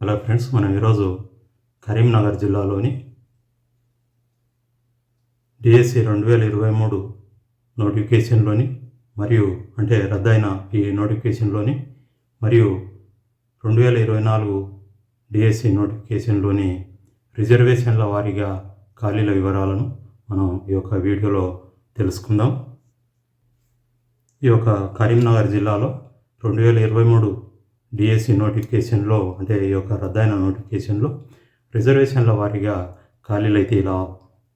Hello friends మనం ఈరోజు కరీంనగర్ జిల్లాలోని డిఎస్సి రెండు వేల ఇరవై మూడు నోటిఫికేషన్లోని మరియు అంటే రద్దయిన ఈ నోటిఫికేషన్లోని మరియు రెండు వేల ఇరవై నాలుగు డిఎస్సి నోటిఫికేషన్లోని రిజర్వేషన్ల వారీగా ఖాళీల వివరాలను మనం ఈ యొక్క వీడియోలో తెలుసుకుందాం. ఈ యొక్క కరీంనగర్ జిల్లాలో రెండు వేల ఇరవై మూడు డిఎస్సి నోటిఫికేషన్లో అంటే ఈ యొక్క రద్దయిన నోటిఫికేషన్లో రిజర్వేషన్ల వారీగా ఖాళీలు అయితే ఇలా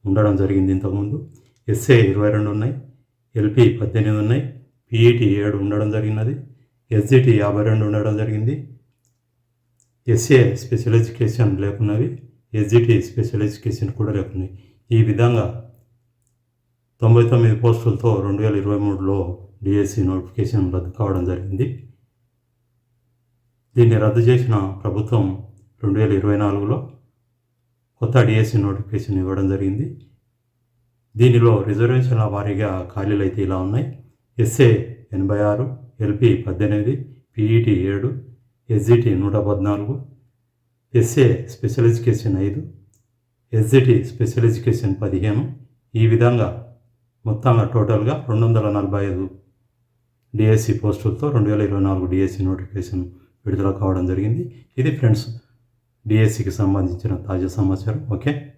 ఉండడం జరిగింది ఇంతకుముందు. ఎస్ఏ ఇరవై రెండు ఉన్నాయి ఎల్పి పద్దెనిమిది ఉన్నాయి పిఈటి ఏడు ఉండడం జరిగినది ఎస్జిటి యాభై రెండు ఉండడం జరిగింది. ఎస్ఏ స్పెషల్ ఎడ్యుకేషన్ లేకున్నవి ఎస్జిటి స్పెషల్ ఎడ్యుకేషన్ కూడా లేకున్నాయి ఈ విధంగా తొంభై తొమ్మిది పోస్టులతో రెండు వేల ఇరవై మూడులో డిఎస్సి నోటిఫికేషన్ రద్దు కావడం జరిగింది. దీన్ని రద్దు చేసిన ప్రభుత్వం రెండు వేల ఇరవై నాలుగులో కొత్త డిఎస్సి నోటిఫికేషన్ ఇవ్వడం జరిగింది. దీనిలో రిజర్వేషన్ల వారీగా ఖాళీలు అయితే ఇలా ఉన్నాయి. ఎస్ఏ ఎనభై ఆరు ఎల్పి పద్దెనిమిది పిఈటి ఏడు ఎస్జిటి నూట పద్నాలుగు ఎస్ఏ స్పెషల్ ఎడ్యుకేషన్ ఐదు ఎస్జిటి స్పెషల్ ఎడ్యుకేషన్ పదిహేను. ఈ విధంగా మొత్తంగా టోటల్గా రెండు వందల నలభై ఐదు డిఎస్సి పోస్టులతో రెండు వేల ఇరవై నాలుగు డిఎస్సి నోటిఫికేషన్ విడుదల కావడం జరిగింది. ఇది ఫ్రెండ్స్ డిఎస్సికి సంబంధించిన తాజా సమాచారం. ఓకే?